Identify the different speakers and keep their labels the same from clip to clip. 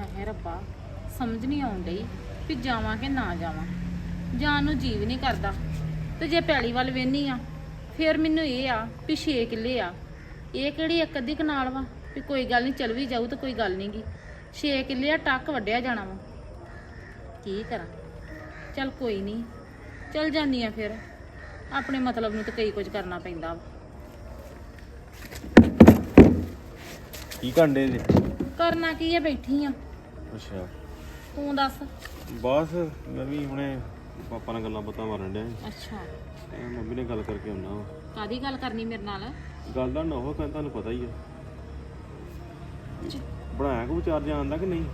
Speaker 1: ਹੈ ਰੱਬਾ ਸਮਝ ਨਹੀਂ ਆਉਣ ਡਈ ਵੀ ਜਾਵਾਂ ਕਿ ਨਾ ਜਾਵਾਂ। ਜਾਣ ਨੂੰ ਜੀਵ ਨਹੀਂ ਕਰਦਾ। ਤੇ ਜੇ ਪੈਲੀ ਵੱਲ ਵੇਨੀ ਆ ਫਿਰ ਮੈਨੂੰ ਇਹ ਆ ਵੀ 6 ਕਿੱਲੇ ਆ। ਇਹ ਕਿਹੜੀ ਇੱਕ ਅੱਧੀ ਕਨਾਲ ਵਾ ਵੀ ਕੋਈ ਗੱਲ ਨਹੀਂ ਚਲ ਵੀ ਜਾਊ ਤਾਂ ਕੋਈ ਗੱਲ ਨਹੀਂਗੀ 6 ਕਿੱਲੇ ਆ ਟੱਕ ਵੱਢਿਆ ਜਾਣਾ ਵਾ। ਕੀ ਕਰਾਂ? ਚਲ ਕੋਈ ਨਹੀਂ ਚਲ ਜਾਨੀ ਆ ਫਿਰ। ਆਪਣੇ ਮਤਲਬ ਨੂੰ ਤਾਂ ਕਈ ਕੁਝ ਕਰਨਾ ਪੈਂਦਾ ਵਾ।
Speaker 2: ਕੀ ਕੰਡੇ ਜੀ?
Speaker 1: ਕਰਨਾ ਕੀ ਆ ਬੈਠੀ ਆ।
Speaker 2: ਅੱਛਾ।
Speaker 1: ਤੂੰ ਦੱਸ।
Speaker 2: ਬਸ ਮੈਂ ਵੀ ਹੁਣੇ ਪਾਪਾ ਨਾਲ ਗੱਲਾਂ ਬਾਤਾਂ ਮਾਰਨ ਡਿਆ ਸੀ।
Speaker 1: ਅੱਛਾ।
Speaker 2: ਤੇ ਮੰਮੀ ਨੇ ਗੱਲ ਕਰਕੇ ਆਉਣਾ ਵਾ।
Speaker 1: ਕਾਦੀ ਗੱਲ ਕਰਨੀ ਮੇਰੇ ਨਾਲ?
Speaker 2: ਗੱਲ ਦਾ ਨਾ ਉਹ ਕਹਿੰਦਾ ਤੁਹਾਨੂੰ ਪਤਾ ਹੀ ਆ। ਬਣਾਇਆ ਕੋ ਵਿਚਾਰ ਜਾਣ ਦਾ ਕਿ ਨਹੀਂ?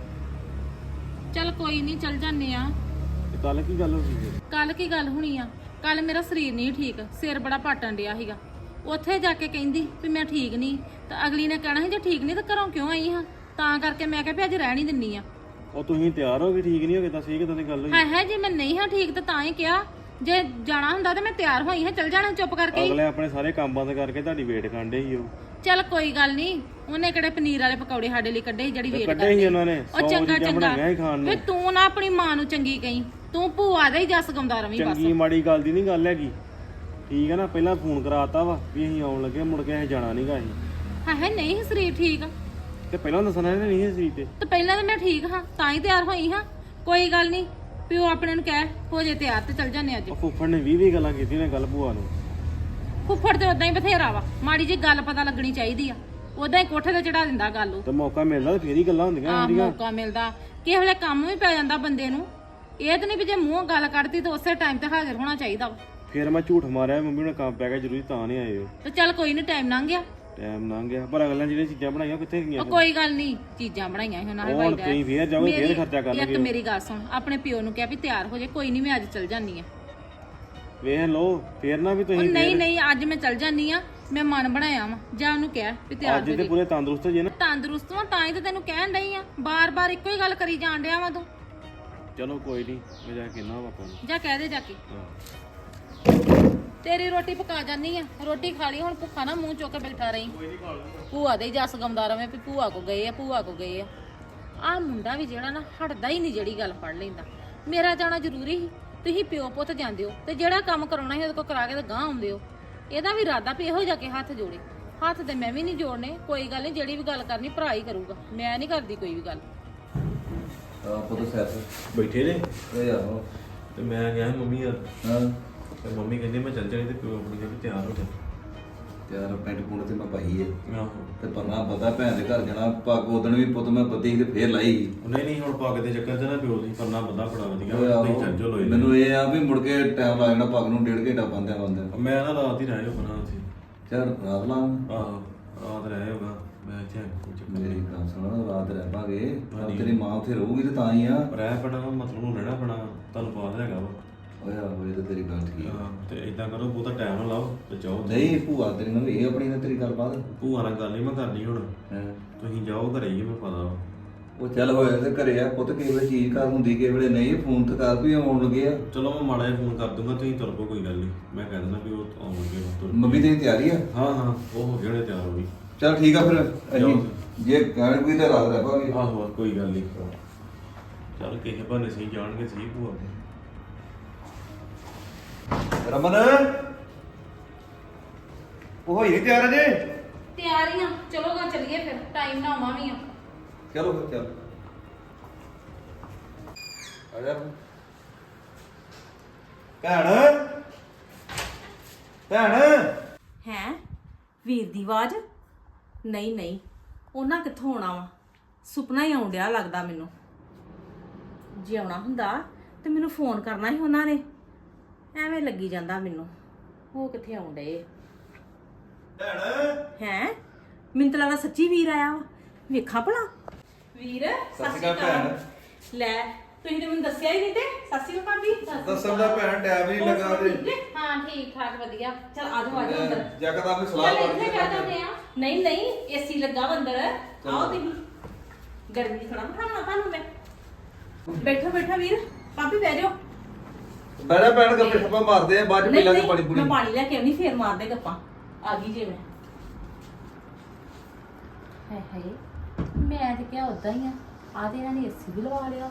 Speaker 1: ਚੱਲ ਕੋਈ ਨਹੀਂ ਚੱਲ ਜਾਂਦੇ ਆ।
Speaker 2: ਤੇ ਕੱਲ ਕੀ ਗੱਲ ਹੋ ਗਈ ਫਿਰ?
Speaker 1: ਕੱਲ ਕੀ ਗੱਲ ਹੋਣੀ ਆ? ਕੱਲ ਮੇਰਾ ਸਰੀਰ ਨਹੀਂ ਠੀਕ ਸਿਰ ਬੜਾ ਪਾਟਣ ਡਿਆ ਸੀਗਾ। ਉੱਥੇ ਜਾ ਕੇ ਕਹਿੰਦੀ ਵੀ ਮੈਂ ਠੀਕ ਨਹੀਂ ਤਾਂ ਅਗਲੀ ਨੇ ਕਹਿਣਾ ਸੀ ਜੇ ਠੀਕ ਨਹੀਂ ਤਾਂ ਘਰੋਂ ਕਿਉਂ ਆਈ ਹਾਂ? ਤਾਂ ਕਰਕੇ ਮੈਂ ਕਿਹਾ ਵੀ ਅੱਜ ਰਹਿਣ ਹੀ ਦਿੰਨੀ ਆ।
Speaker 2: ਉਹ ਤੁਸੀਂ ਤਿਆਰ ਹੋ ਗਏ ਠੀਕ ਨਹੀਂ ਹੋ ਗਏ ਤਾਂ ਸਹੀ ਕਿਦਾਂ ਦੀ ਗੱਲ ਹੋਈ?
Speaker 1: ਹਾਏ ਹਾਏ ਜੇ ਮੈਂ ਨਹੀਂ ਹਾਂ ਠੀਕ ਤਾਂ ਤਾਂ ਹੀ ਕਿਹਾ। ਜੇ ਜਾਣਾ ਹੁੰਦਾ ਤਾਂ ਮੈਂ ਤਿਆਰ ਹੋਈ ਹਾਂ ਚੱਲ ਜਾਣਾ ਚੁੱਪ ਕਰਕੇ ਹੀ।
Speaker 2: ਅਗਲੇ ਆਪਣੇ ਸਾਰੇ ਕੰਮ ਬੰਦ ਕਰਕੇ ਤੁਹਾਡੀ ਵੇਟ ਕਰਦੇ ਸੀ ਉਹ।
Speaker 1: ਚੱਲ ਕੋਈ ਗੱਲ ਨਹੀਂ ਉਹਨੇ ਕਿਹੜੇ ਪਨੀਰ ਵਾਲੇ ਪਕੌੜੇ ਸਾਡੇ ਲਈ ਕੱਢੇ ਸੀ ਜਿਹੜੀ ਵੇਟ
Speaker 2: ਕੱਢੇ ਸੀ ਉਹਨਾਂ ਨੇ
Speaker 1: ਉਹ
Speaker 2: 100
Speaker 1: ਚੰਗਾ
Speaker 2: ਚੀਜ਼ਾਂ
Speaker 1: ਚੰਗਾ।
Speaker 2: ਬਣਾਈਆਂ ਸੀ ਖਾਣ
Speaker 1: ਵੇ
Speaker 2: ਨੂੰ
Speaker 1: ਤੂੰ ਨਾ ਆਪਣੀ ਮਾਂ ਨੂੰ ਚੰਗੀ ਕਹੀਂ ਤੂੰ ਭੂਆ ਦਾ ਹੀ ਜਸ ਗਾਉਂਦਾ ਰਵੀਂ ਬਸ।
Speaker 2: ਚੰਗੀ ਮਾੜੀ ਗੱਲ ਦੀ ਨਹੀਂ ਗੱਲ ਹੈਗੀ। ਠੀਕ ਹੈ ਨਾ ਪਹਿਲਾਂ ਫੋਨ ਕਰਾਤਾ ਵਾ ਵੀ ਅਸੀਂ ਆਉਣ ਲੱਗੇ ਮੁੜ ਕੇ ਅਸੀਂ ਜਾਣਾ ਨਹੀਂਗਾ ਅਸੀਂ।
Speaker 1: ਹਾਏ ਹਾਏ ਨਹੀਂ ਸੀ ਸਰੀਰ ਠੀਕ
Speaker 2: ਤੇ ਪਹਿਲਾਂ ਦੱਸਣਾ ਇਹਨੇ ਨਹੀਂ ਸੀ ਤੇ।
Speaker 1: ਤੇ ਪਹਿਲਾਂ ਤਾਂ ਮੈਂ ਠੀਕ ਹਾਂ ਤਾਂ ਹੀ ਤਿਆਰ ਹੋਈ ਹਾਂ। ਕੋਈ ਗੱਲ ਨਹੀਂ ਪਿਓ ਆਪਣੇ ਨੂੰ ਕਹਿ ਹੋ ਜੇ ਤਿਆਰ ਤੇ ਚੱਲ ਜਾਂਦੇ ਅੱਜ।
Speaker 2: ਉਹ ਫੁੱਫੜ ਨੇ 20 20 ਗੱਲਾਂ ਕੀਤੀਆਂ ਨੇ ਗੱਲ ਭੂਆ ਨੂੰ।
Speaker 1: ਫੁੱਫੜ ਤੇ ਉਦਾਂ ਹੀ ਬਥੇਰਾ ਵਾ ਮਾੜੀ ਜੀ ਗੱਲ ਪਤਾ ਲੱਗਣੀ ਚਾਹੀਦੀ ਆ। ਉਦਾਂ ਹੀ ਕੋਠੇ ਤੇ ਚੜਾ ਦਿੰਦਾ ਗੱਲ ਉਹ।
Speaker 2: ਤੇ ਮੌਕਾ ਮਿਲਦਾ ਤਾਂ ਫੇਰ ਹੀ ਗੱਲਾਂ ਹੁੰਦੀਆਂ
Speaker 1: ਆ
Speaker 2: ਹੁੰਦੀਆਂ
Speaker 1: ਮੌਕਾ ਮਿਲਦਾ ਕਿਸੇ ਵੇਲੇ ਕੰਮ ਵੀ ਪੈ ਜਾਂਦਾ ਬੰਦੇ ਨੂੰ। ਇਹ ਤਾਂ ਨਹੀਂ ਵੀ ਜੇ ਮੂੰਹੋਂ ਗੱਲ ਕੱਢਤੀ ਤਾਂ ਉਸੇ ਟਾਈਮ ਤੇ ਹਾਜ਼ਰ ਹੋਣਾ ਚਾਹੀਦਾ ਵਾ।
Speaker 2: ਫਿਰ ਮੈਂ ਝੂਠ ਮਾਰਿਆ ਮੰਮੀ ਨੇ ਕੰਮ ਪੈ ਗਿਆ ਜ਼ਰੂਰੀ ਤਾਂ ਨਹੀਂ ਆਏ ਉਹ।
Speaker 1: ਤੇ ਚੱਲ ਕੋਈ ਨਹੀਂ ਟਾਈਮ ਲੰਘ ਗਿਆ।
Speaker 2: ਟਾਈਮ ਲੰਘ ਗਿਆ। ਪਰ ਅਗਲਾਂ ਜਿਹੜੀਆਂ ਚੀਜ਼ਾਂ ਬਣਾਈਆਂ ਉਹ ਕਿੱਥੇ ਗਈਆਂ
Speaker 1: ਉਹ ਕੋਈ ਗੱਲ ਨਹੀਂ ਚੀਜ਼ਾਂ ਬਣਾਈਆਂ ਸੀ ਉਹਨਾਂ ਨੇ
Speaker 2: ਹੁਣ
Speaker 1: ਦਾ
Speaker 2: ਤੁਸੀਂ ਫੇਰ ਜਾਓਗੇ ਫੇਰ ਖਰਚਾ
Speaker 1: ਇੱਕ
Speaker 2: ਕਰਨਗੇ
Speaker 1: ਮੇਰੀ ਗੱਲ ਸੁਣ ਆਪਣੇ ਪਿਓ ਨੂੰ ਕਿਹਾ ਵੀ ਤਿਆਰ ਹੋ ਜੇ ਕੋਈ ਨਹੀਂ ਮੈਂ ਅੱਜ ਚੱਲ ਜਾਨੀ ਆ
Speaker 2: ਵੇਖ ਲਓ ਫੇਰ ਨਾ ਵੀ
Speaker 1: ਉਹ
Speaker 2: ਤੁਸੀਂ
Speaker 1: ਨਹੀਂ ਨਹੀਂ ਅੱਜ ਮੈਂ ਚੱਲ ਜਾਨੀ ਆ ਮੈਂ ਮਨ ਬਣਾਇਆ ਵਾ ਜਾਂ ਉਹਨੂੰ ਕਹਿ ਵੀ ਤਿਆਰ
Speaker 2: ਅੱਜ
Speaker 1: ਹੋ
Speaker 2: ਤੇ
Speaker 1: ਜੇ।
Speaker 2: ਪੂਰੇ ਤੰਦਰੁਸਤ ਜੇ ਨਾ।
Speaker 1: ਤੰਦਰੁਸਤ ਵਾਂ ਤਾਂ ਹੀ ਤਾਂ ਤੈਨੂੰ ਕਹਿਣ ਡਈ ਆ ਬਾਰ-ਬਾਰ ਇੱਕੋ ਹੀ ਗੱਲ ਕਰੀ ਜਾਣ ਡਿਆ ਵਾ ਤੂੰ।
Speaker 2: ਚਲੋ ਕੋਈ ਨਹੀਂ ਮੈਂ ਜਾ ਕੇ ਕਹਿਣਾ ਪਾਪਾ ਨੂੰ।
Speaker 1: ਜਾ ਕਹਿ ਦੇ ਜਾ ਕੇ।
Speaker 2: ਹਾਂ।
Speaker 1: ਤੇਰੀ ਰੋਟੀ ਪਕਾ ਜਾਨੀ ਆ। ਰੋਟੀ ਖਾ ਲਈ ਹੁਣ ਭੁੱਖਾ ਨਾ ਮੂੰਹ ਚੁੱਕ ਕੇ ਬੈਠਾ ਰਹੀਂ। ਭੂਆ ਦੇ ਹੀ ਜਸ ਗਮਦਾ ਰਵੇਂ ਵੀ ਭੂਆ ਕੋ ਗਏ ਆ ਭੂਆ ਕੋ ਗਏ ਆ। ਆ ਮੁੰਡਾ ਵੀ ਜਿਹੜਾ ਨਾ ਹਟਦਾ ਹੀ ਨਹੀਂ ਜਿਹੜੀ ਗੱਲ ਫੜ ਲੈਂਦਾ। ਮੇਰਾ ਜਾਣਾ ਜ਼ਰੂਰੀ ਸੀ। ਤੁਸੀਂ ਪਿਓ ਪੁੱਤ ਜਾਂਦੇ ਹੋ ਤੇ ਜਿਹੜਾ ਕੰਮ ਕਰਾਉਣਾ ਸੀ ਉਹਦੇ ਕੋ ਕਰਾ ਕੇ ਤੇ ਗਾਂ ਆਉਂਦੇ ਹੋ। ਇਹਦਾ ਵੀ ਇਰਾਦਾ ਵੀ ਇਹੋ ਜਾ ਕੇ ਹੱਥ ਜੋੜੇ। ਹੱਥ ਤੇ ਮੈਂ ਵੀ ਨਹੀਂ ਜੋੜਨੇ। ਕੋਈ ਗੱਲ ਨਹੀਂ ਜਿਹੜੀ ਵੀ ਗੱਲ ਕਰਨੀ ਭਰਾ ਹੀ ਕਰੂਗਾ। ਮੈਂ ਨਹੀਂ ਕਰਦੀ ਕੋਈ ਵੀ ਗੱਲ।
Speaker 3: ਆ ਪੁੱਤ ਸੈਰ
Speaker 2: ਬੈਠੇ ਨੇ।
Speaker 3: ਇਹ ਆਹੋ
Speaker 2: ਤੇ ਮੈਂ ਗਿਆ ਮੰਮੀ ਯਾਰ
Speaker 3: ਹਾਂ।
Speaker 2: ਤੇ ਮੰਮੀ ਕਹਿੰਦੀ ਮੈਂ ਚੱਲ ਜਾਣੀ ਤੇ ਪਿਓ ਆਪਣੀ ਕਹਿੰਦੀ ਤਿਆਰ ਹੋ ਜਾ।
Speaker 3: ਤਿਆਰ ਪੈਂਟ ਪੁੰਡ ਤੇ ਮੈਂ ਪਾਈ ਏ।
Speaker 2: ਆਹੋ।
Speaker 3: ਤੇ ਪਰਨਾ ਪਤਾ ਭੈਣ ਦੇ ਘਰ ਜਾਣਾ ਪੱਗ ਉਦਣ ਵੀ ਪੁੱਤ ਮੈਂ ਬੱਦੀ ਤੇ ਫੇਰ ਲਾਈ। ਸੀ।
Speaker 2: ਨਹੀਂ ਨਹੀਂ ਹੁਣ ਪੱਗ ਦੇ ਚੱਕਰ 'ਚ ਨਾ ਪਿਓ ਦੀ ਪਰਨਾ ਬੰਦਾ ਬੜਾ ਵਧੀਆ।
Speaker 3: ਓਏ
Speaker 2: ਤੁਸੀਂ ਚੱਲ ਜਾਓ
Speaker 3: ਆਹੋ
Speaker 2: ਲੋਏ
Speaker 3: ਮੈਨੂੰ ਇਹ ਆ ਵੀ ਮੁੜ ਕੇ ਟਾਈਮ ਲੱਗ ਜਾਣਾ ਪੱਗ ਨੂੰ ਡੇਢ ਘੰਟਾ ਬੰਦਿਆਂ ਬੰਦਿਆਂ
Speaker 2: ਮੈਂ ਨਾ ਰਾਤ ਹੀ ਰਹਿ ਹੋ ਬਣਾ ਸੀ
Speaker 3: ਚਲ ਰਾਤ ਲਾਂ
Speaker 2: ਆਹੋ ਰਾਤ ਰਹਿ ਹੋਗਾ ਮੈਂ ਇੱਥੇ ਆ ਕੋਈ ਚੱਕਰ
Speaker 3: ਮੇਰੀ ਗੱਲ ਸੁਣ ਰਾਤ ਰਹਿ ਪਾਗੇ। ਤੇਰੀ ਮਾਂ ਉੱਥੇ ਰਹੂਗੀ ਤੇ ਤਾਂ ਹੀ ਆ।
Speaker 2: ਰਹਿ ਪੈਣਾ ਵਾ, ਮਤਲਬ ਨੂੰ ਰਹਿਣਾ ਪੈਣਾ ਤੁਹਾਨੂੰ ਪਤਾ ਹੈਗਾ ਵਾ।
Speaker 3: ਓਏ ਆਹੋ ਇਹ ਤਾਂ ਤੇਰੀ ਗੱਲ ਠੀਕ
Speaker 2: ਹਾਂ, ਤੇ ਇਦਾਂ ਕਰੋ ਬਹੁਤਾ ਟਾਈਮ ਨਾ ਲਾਓ ਤੇ ਜਾਓ।
Speaker 3: ਨਹੀਂ ਭੂਆ ਤੇਰੀ ਨਾਲ ਇਹ ਆਪਣੀ ਨਾਲ ਤੇਰੀ ਗੱਲਬਾਤ
Speaker 2: ਭੂਆ ਨਾਲ ਗੱਲ ਨਹੀਂ ਮੈਂ ਕਰਨੀ ਹੁਣ।
Speaker 3: ਹੈਂ।
Speaker 2: ਤੁਸੀਂ ਜਾਓ ਘਰੇ ਹੀ ਮੈਨੂੰ ਪਤਾ ਵਾ।
Speaker 3: ਉਹ ਚੱਲ ਹੋਇਆ ਤੇ ਘਰੇ ਆ ਪੁੱਤ ਕਈ ਵੇਲੇ ਚੀਜ਼ ਘਰ ਹੁੰਦੀ ਕਈ ਵੇਲੇ ਨਹੀਂ ਫੋਨ ਤੇ ਕਰ ਵੀ ਆਉਣ ਲੱਗੇ ਆ।
Speaker 2: ਚਲੋ ਮੈਂ ਮਾੜਾ ਜਿਹਾ ਫੋਨ ਕਰ ਦੂੰਗਾ ਤੁਸੀਂ ਤੁਰ ਪਓ ਕੋਈ ਗੱਲ ਨਹੀਂ ਮੈਂ ਕਹਿ ਦਿੰਦਾ ਵੀ ਉਹ ਆਉਣਗੇ ਤੁਰ
Speaker 3: ਮੰਮੀ ਤੇਰੀ ਤਿਆਰੀ ਆ?
Speaker 2: ਹਾਂ ਹਾਂ ਉਹ ਹੋ ਨੇ ਤਿਆਰ ਹੋ ਗਈ
Speaker 3: ਚਲ ਠੀਕ ਆ ਫਿਰ ਅਸੀਂ। ਜੇ ਕਹਿਣ ਕੋਈ ਤਾਂ ਰਾਤ ਰਹਿ ਪਾਗੇ।
Speaker 2: ਆਹੋ ਆਹੋ, ਕੋਈ ਗੱਲ ਨਹੀਂ ਚੱਲ ਕਿਸੇ ਬਹਾਨੇ ਸਹੀ ਜਾਣਗੇ ਸਹੀ ਭੂਆ। ਦੇ।
Speaker 3: ਰਮਨ। ਉਹ ਹੋਈ ਨਹੀਂ ਤਿਆਰ ਅਜੇ?
Speaker 1: ਤਿਆਰੀਆਂ ਚਲੋਗਾ ਚੱਲੀਏ ਫਿਰ। ਟਾਈਮ ਨਾ ਆਵਾਂ ਵੀ ਆ।
Speaker 3: ਚਲੋ ਫਿਰ ਚੱਲ। ਆ ਜਾ। ਭੈਣ। ਭੈਣ।
Speaker 4: ਹੈਂ? ਵੀਰ ਦੀ ਆਵਾਜ਼? ਨਹੀਂ ਨਹੀਂ। ਉਹਨਾਂ ਕਿੱਥੋਂ ਆਉਣਾ ਵਾ? ਸੁਪਨਾ ਹੀ ਆਉਣ ਡਿਆ ਲੱਗਦਾ ਮੈਨੂੰ। ਜੇ ਆਉਣਾ ਹੁੰਦਾ ਤੇ ਮੈਨੂੰ ਫੋਨ ਕਰਨਾ ਸੀ ਉਹਨਾਂ ਨੇ। ਐਵੇਂ ਲੱਗੀ ਜਾਂਦਾ ਮੈਨੂੰ। ਉਹ ਕਿੱਥੇ ਆਉਣ ਡਏ?
Speaker 3: ਭੈਣ।
Speaker 4: ਹੈਂ? ਮੈਨੂੰ ਤਾਂ ਸੱਚੀ ਵੀਰ ਆਇਆ ਵਾ। ਵੇਖਾਂ ਭਲਾ। ਵੀਰ
Speaker 3: ਸਤਿ ਸ਼੍ਰੀ ਅਕਾਲ ਭੈਣ
Speaker 4: ਲੈ ਤੁਸੀਂ ਤੇ ਮੈਨੂੰ ਦੱਸਿਆ ਹੀ ਨਹੀਂ ਤੇ। ਸਤਿ ਸ਼੍ਰੀ ਅਕਾਲ ਭਾਬੀ।
Speaker 3: ਦੱਸਣ ਦਾ ਭੈਣ ਟਾਈਮ ਨਹੀਂ ਲੱਗਾ ਤੇ।
Speaker 1: ਹਾਂ? ਠੀਕ ਠਾਕ ਵਧੀਆ।
Speaker 4: ਚਲ ਆ ਜਾਓ ਆ ਜਾਓ ਅੰਦਰ।
Speaker 3: ਜਗਦਾ ਵੀ ਸਲਾਹ
Speaker 1: ਚੱਲ ਇੱਥੇ ਕਹਿ ਦਿੰਦੇ ਆ
Speaker 4: ਨਹੀਂ ਨਹੀਂ ਏਸੀ ਲੱਗਾ ਵਾ ਅੰਦਰ। ਆਓ ਤੁਸੀਂ। ਗਰਮੀ ਥੋੜਾ ਬਿਠਾਉਣਾ ਤੁਹਾਨੂੰ ਮੈਂ। ਬੈਠੋ ਬੈਠੋ ਵੀਰ। ਪਾਪੀ ਬਹਿ ਜਾਓ।
Speaker 3: ਬੜਾ ਭੈਣ ਗੱਪੇ ਠੱਪਾ ਮਾਰਦੇ ਆ ਬਾਅਦ ਚ ਪੀ
Speaker 4: ਨਹੀਂ
Speaker 3: ਲਾਂਗੇ
Speaker 4: ਨਹੀਂ
Speaker 3: ਪਾਣੀ ਪੂਣੀ।
Speaker 4: ਮੈਂ ਪਾਣੀ ਲੈ ਕੇ ਆਉਣੀ ਫੇਰ ਮਾਰਦੇ ਗੱਪਾਂ। ਆ ਗਈ ਜੇ ਮੈਂ।
Speaker 1: ਹਾਏ ਹਾਏ ਮੈਂ ਤੇ ਕਿਹਾ ਉਦਾਂ ਹੀ ਆ। ਆ ਤੇ ਇਹਨਾਂ ਨੇ ਏਸੀ ਵੀ ਲਵਾ ਲਿਆ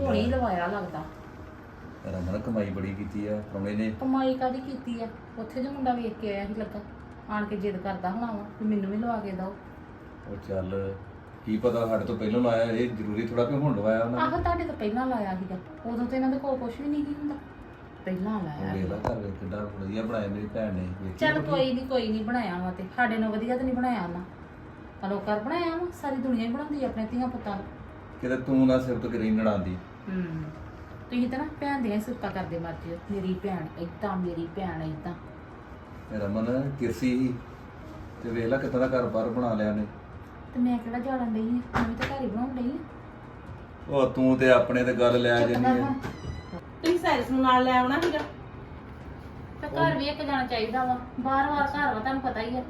Speaker 1: ਹੁਣੇ ਲਵਾਇਆ ਲੱਗਦਾ।
Speaker 3: ਰਮਨ ਕਮਾਈ ਬੜੀ ਕੀਤੀ ਆ ਪ੍ਰਾਹੁਣੇ ਨੇ।
Speaker 1: ਕਮਾਈ ਕਾਦੀ ਕੀਤੀ ਆ? ਉੱਥੇ ਜੋ ਮੁੰਡਾ ਵੇਖ ਕੇ ਆਇਆ ਸੀ ਲੱਗਾ ਆਣ ਕੇ ਜਿੱਦ ਕਰਦਾ ਹੋਣਾ ਵਾ ਵੀ ਮੈਨੂੰ ਵੀ ਲਵਾ ਕੇ ਦਿਓ।
Speaker 3: ਉਹ ਚੱਲ ਕੀ ਪਤਾ ਸਾਡੇ ਤੋਂ ਪਹਿਲਾਂ ਲਾਇਆ ਇਹ ਜ਼ਰੂਰੀ ਥੋੜਾ ਕਿ ਹੁਣ ਲਵਾਇਆ ਉਹਨਾਂ
Speaker 1: ਆਹ ਤੁਹਾਡੇ ਤੋਂ ਪਹਿਲਾਂ ਲਾਇਆ ਸੀਗਾ। ਉਦੋਂ ਤੇ ਇਹਨਾਂ ਦੇ ਕੋਲ ਕੁਝ ਵੀ ਨਹੀਂ ਸੀ ਹੁੰਦਾ। ਪਹਿਲਾਂ
Speaker 3: ਨੇ
Speaker 1: ਲਾਇਆ
Speaker 3: ਵੇਖ ਲਾ ਘਰ ਵਿੱਚ ਕਿੱਡਾ ਵਧੀਆ ਬਣਾਇਆ ਮੇਰੀ ਭੈਣ ਨੇ ਵੇਖੀ
Speaker 1: ਚੱਲ? ਕੋਈ ਨਹੀਂ ਕੋਈ ਨਹੀਂ ਬਣਾਇਆ ਵਾ ਤੇ ਸਾਡੇ ਨੂੰ ਵਧੀਆ ਤਾਂ ਨਹੀਂ ਬਣਾਇਆ ਉਹਨਾਂ ਅਲੋਕਾਰ ਬਣਾਇਆ ਵਾ ਸਾਰੀ ਦੁਨੀਆ ਹੀ ਬਣਾਉਂਦੀ ਆ ਆਪਣੇ ਧੀਆਂ ਪੁੱਤਾਂ ਨੂੰ।
Speaker 3: ਕਿਤੇ ਤੂੰ ਨਾ ਸਿਰ ਤੋਂ ਕਿਰੀ ਨੜਾਂਦੀ
Speaker 1: ਹੂੰ ਤੁਸੀਂ ਤਾਂ ਨਾ ਭੈਣ ਦੀਆਂ ਸਿਫਤਾਂ ਕਰਦੇ ਮਰਦੇ ਹੋ। ਮੇਰੀ ਭੈਣ ਏਦਾਂ ਮੇਰੀ ਭੈਣ ਏਦਾਂ।
Speaker 3: ਰਮਨ ਕਿਰਸੀ ਸੀ। ਤੇ ਵੇਖ ਲਾ ਦਾ ਘਰ ਬਾਰ ਬਣਾ ਲਿਆ ਨੇ
Speaker 1: ਤੇ ਮੈਂ ਕਿਹੜਾ ਜਾੜਨ ਲਈ ਆ ਮੈਂ ਵੀ ਤਾਂ ਘਰ ਹੀ ਬਣਾਉਣ ਲਈ
Speaker 3: ਉਹ ਤੂੰ ਤੇ ਆਪਣੇ ਤੇ ਗੱਲ ਲੈ ਜਾਨੀ ਆ।
Speaker 4: ਤੁਸੀਂ ਸਾਇਰਸ ਨੂੰ ਨਾਲ ਲੈ ਆਉਣਾ ਸੀਗਾ।
Speaker 1: ਤੇ ਘਰ ਵੀ ਇੱਕ ਜਾਣਾ ਚਾਹੀਦਾ ਵਾ। ਬਾਰ-ਬਾਰ ਘਰ ਵਾ ਤੁਹਾਨੂੰ ਪਤਾ ਹੀ ਆ।